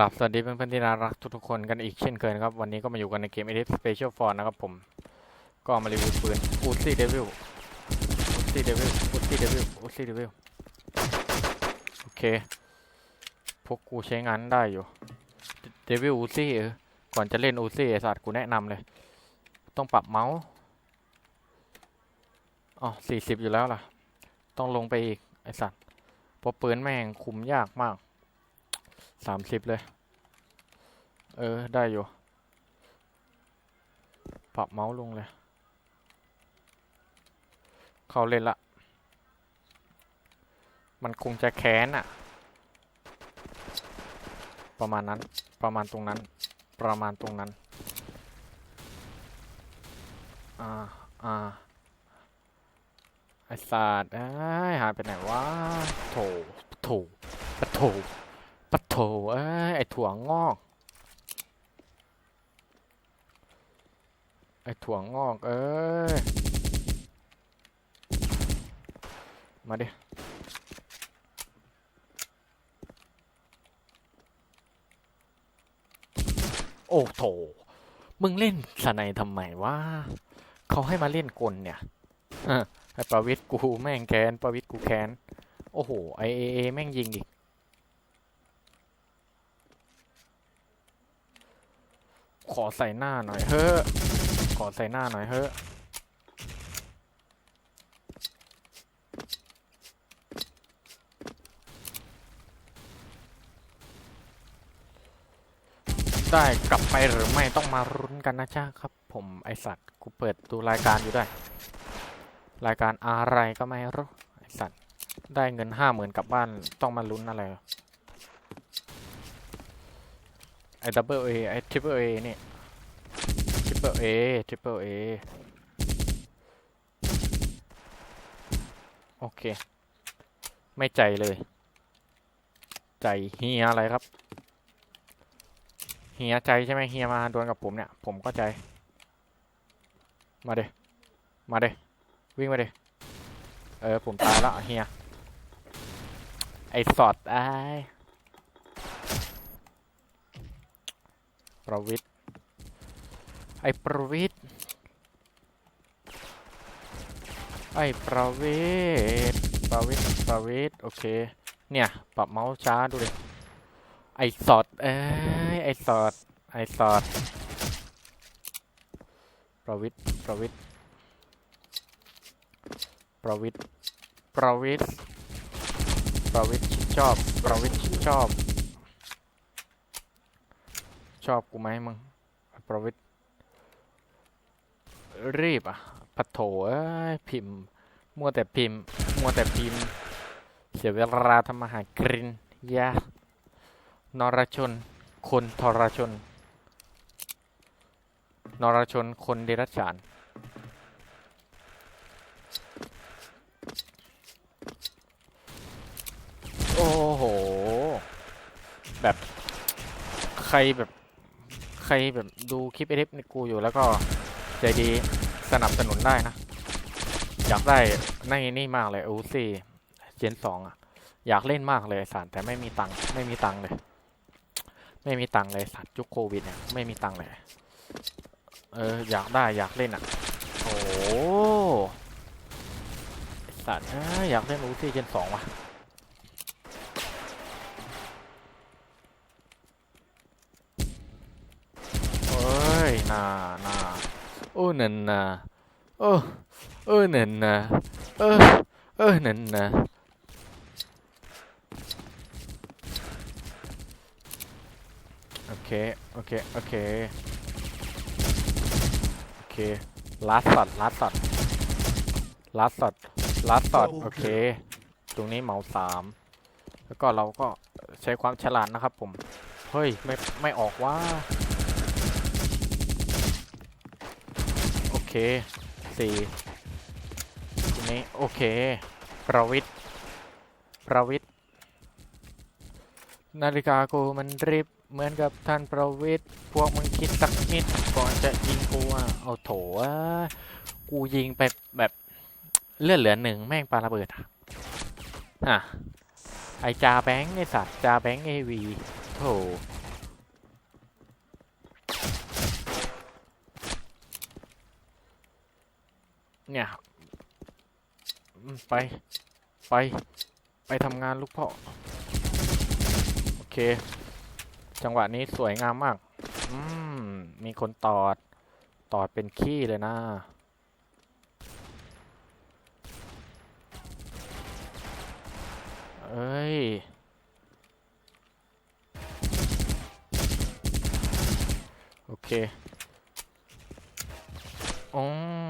ลับสวัสดีเพื่อนๆที่น่ารักทุกๆคนกันอีกเช่นเคยนะครับ วันนี้ก็มาอยู่กันในเกม Elite Special Force นะครับผม ก็มารีวิวปืน Uzi Devil Uzi Devil Uzi Devil Uzi Devil โอเค พวกกูใช้งานได้อยู่ Devil Uzi เออก่อนจะเล่น Uzi ไอสัตว์กูแนะนำเลย ต้องปรับเมาส์อ๋อสี่สิบอยู่แล้วล่ะ ต้องลงไปอีกไอสัตว์เพราะปืนแม่งคุมยากมาก สามสิบเลย เออ ได้อยู่ ปรับเมาส์ลงเลย เข้าเล่นละ มันคงจะแค้นอะประมาณนั้น ประมาณตรงนั้น ประมาณตรงนั้น อ่า อ่า ไอศาสตร์เอ้ยหายไปไหนวะโถ โถโถ เอ้ย ไอถั่วงอก ไอถั่วงอก เอ้ย มาดิโอ้โถ มึงเล่นสไนทำไมวะเขาให้มาเล่นกลเนี่ยฮะไอประวิทย์กูแม่งแคนประวิทย์กูแคนโอ้โห ไอเอเอแม่งยิงอีก ขอใส่หน้าหน่อยเฮ้อขอใส่หน้าหน่อยเฮ้อได้กลับไปหรือไม่ต้องมารุ้นกันนะจ้าครับ ผมไอสัตว์กูเปิดดูรายการอยู่ได้ รายการอะไรก็ไม่รู้ไอสัตว์ได้เงินห้าหมื่นกลับบ้านต้องมาลุ้นอะไร ไอดับเบิลเอไอทริปเปิลเอนี่ทริปเปิลเอทริปเปิลเอโอเค ไม่ใจเลย ใจเฮียอะไรครับเฮียใจใช่ไหมเฮียมาดวลกับผมเนี่ย ผมก็ใจ มาเดมาเดวิ่งมาเดเออผมตายแล้วเฮียไอสอดไอาย ประวิทย์ไอ้ประวิทย์ไอ้ประวิทย์ประวิทย์ประวิทย์โอเค เนี่ย ปรับเมาส์ช้าดูเลยไอ้สอดเอ้ยไอ้สอดไอ้สอดประวิทย์ประวิทย์ประวิทย์ประวิทย์ประวิทย์ชอบประวิทย์ชอบ ชอบกูไหมมึงประวิทย์รีบอะปัดโถพิมพ์ มัวแต่พิมพ์ มัวแต่พิมพ์ เสียเวลาทำมาหากรินยานรชน คนทรชน นรชน คนเดรัจฉานโอ้โห แบบใครแบบ ครแบบดูคลิปเอฟในกูอยู่แล้วก็ใจดีสนับสนุนได้นะ อยากได้ในนี่มากเลยอูซี่เจนสองอะ อยากเล่นมากเลยสารแต่ไม่มีตังค์ไม่มีตังค์เลย ไม่มีตังค์เลยสัตว์ยุคโควิดเนี่ยไม่มีตังค์เลย เออ อยากได้อยากเล่นอะ โอ้สัตว์เอ้ยอยากเล่นอูซี่เจนสองว่ะ เอ้ย น่าน่าโอ้นั่นน่ะโอ้เออนั่นน่ะเออเออนั่นน่ะโอเค โอเค โอเค โอเคลัดสอดลัดสอดลัดสอดลัดสอดโอเค ตรงนี้เหมาสามแล้วก็เราก็ใช้ความฉลาดนะครับผม เฮ้ย ไม่ ไม่ออกว่า โอ เคสี่ทีนี้โอเค ประวิทย์ประวิทย์นาฬิกากูมันริบเหมือนกับท่านประวิทย์พวกมึงคิดสักนิดก่อนจะยิงกูอะเอาโถอ้ยกูยิงไปแบบเลือดเหลือหนึ่งแม่งปาระเบิดอะอะไอจาแบงค์ไอสัตว์จาแบงค์เอวีโถ เนี่ย ไป ไป ไปทำงานลูกพ่อ โอเค จังหวะนี้สวยงามมาก อืม มีคนตอด ตอดเป็นขี้เลยนะเอ้ย โอเคอืม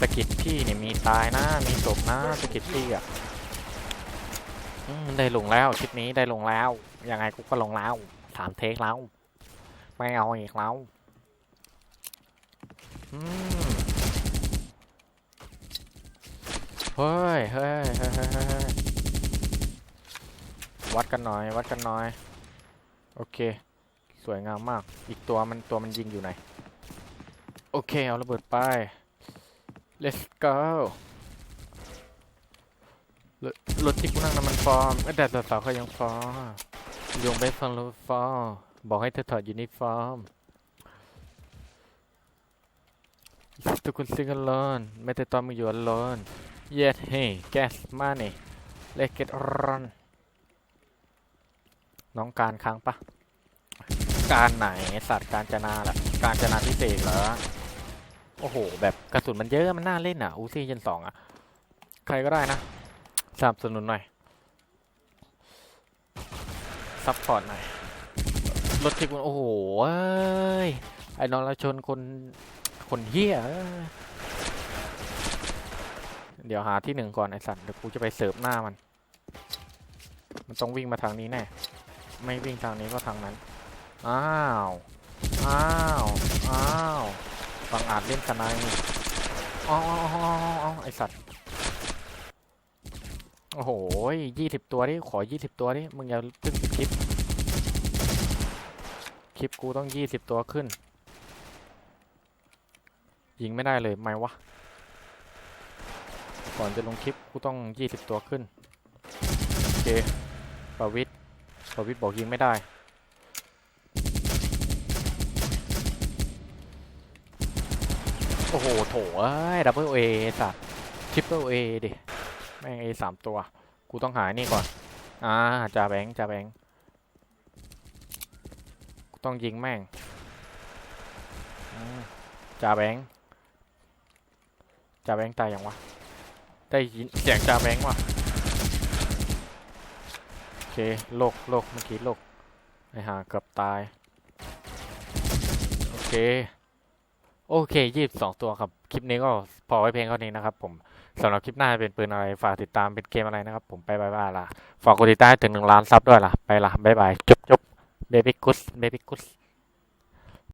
สกิดพี่เนี่ยมีตายนะ มีศพนะสกิดพี่อะได้ลงแล้วคลิปนี้ได้ลงแล้ว ยังไงกูก็ลงแล้วสามเทคแล้ว ไม่เอาอีกแล้วอืมเฮ้ยเฮ้ยเฮ้ยเฮ้ยเฮ้ยเฮ้ยวัดกันหน่อย วัดกันหน่อย โอเค สวยงามมาก อีกตัวมันตัวมันยิงอยู่ไหน โอเค เอาระเบิดไป let's go รถรถที่กูนั่งน้ำมันฟอร์มเอ้ยแต่สาวๆเขายังฟอร์มยงไปฟังรถฟอร์มบอกให้เธอถอดยูนิฟอร์มทุกคนซิงกันลอนไม่แต่ตอนมึงอยู่ alone yet hey gas money let's get run น้องการค้างปะ การไหนสัตว์การจนาล่ะ การจนาพิเศษเหรอ โอ้โห แบบกระสุนมันเยอะมันน่าเล่นอะอูซี่เจนสองอะ ใครก็ได้นะสนับสนุนหน่อย ซัพพอร์ตหน่อย รถที่คุณโอ้โหเอ้ยไอ้นราชนคน คนเฮี้ยเอ้ยเดี๋ยวหาที่หนึ่งก่อนไอ้สัตว์เดี๋ยวกูจะไปเสิร์ฟหน้ามัน มันต้องวิ่งมาทางนี้แน่ ไม่วิ่งทางนี้ก็ทางนั้น อ้าว อ้าว อ้าว ฟังอาจเล่นสไนด์อ๋ออไอสัตว์ โอ้โหยี่สิบตัวดิขอยี่สิบตัวดิมึงอย่าเพิ่งคลิป คลิปกูต้องยี่สิบตัวขึ้น ยิงไม่ได้เลยไหมวะ ก่อนจะลงคลิปกูต้องยี่สิบตัวขึ้น โอเคปวิทย์ปวิทย์บอกยิงไม่ได้ โอ้โห โถเอ้ยดับเบิลเอสัตว์ทริปเปิลเอดิ แม่งเอสามตัว กูต้องหานี่ก่อน อ่าจ่าแบงจ่าแบงกูต้องยิงแม่งจ่าแบงจ่าแบงตายยังวะ ได้ยินเสียงจ่าแบงวะโอเคโลกโลกเมื่อกี้โลกไอหาเกือบตาย โอเค โอเคยี่สิบสองตัวครับ คลิปนี้ก็พอไว้เพียงเท่านี้นะครับผมสำหรับคลิปหน้าเป็นปืนอะไร ฝากติดตามเป็นเกมอะไรนะครับ ผมไปบายบายละฝากกดติดตามถึงหนึ่งล้านซับด้วยล่ะ ไปล่ะบายบายจบจบเบบี้กุสเบบี้กุส